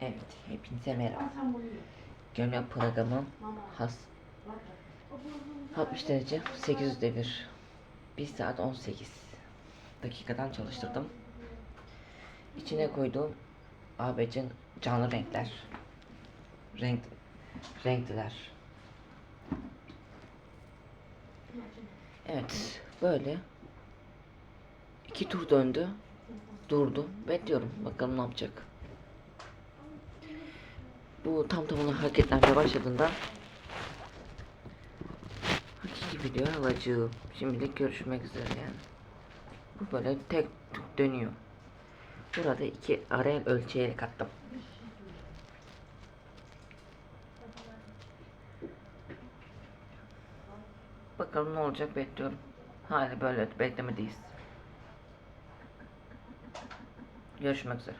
Evet, hepinize merhaba. Gömlek programım has 60 derece 800 devir 1 saat 18 dakikadan çalıştırdım. İçine koyduğum ABC'nin canlı renkler. Renk renkliler. Evet, böyle iki tur döndü. Durdu. Bekliyorum. Bakalım ne yapacak. Bu tam tamına hareketlenmeye başladığında hakiki video alacağım. Şimdilik görüşmek üzere yani. Bu böyle tek dönüyor. Burada iki araya ölçeğe kattım. Bakalım ne olacak bekliyorum. Hali böyle beklemedeyiz. Görüşmek üzere.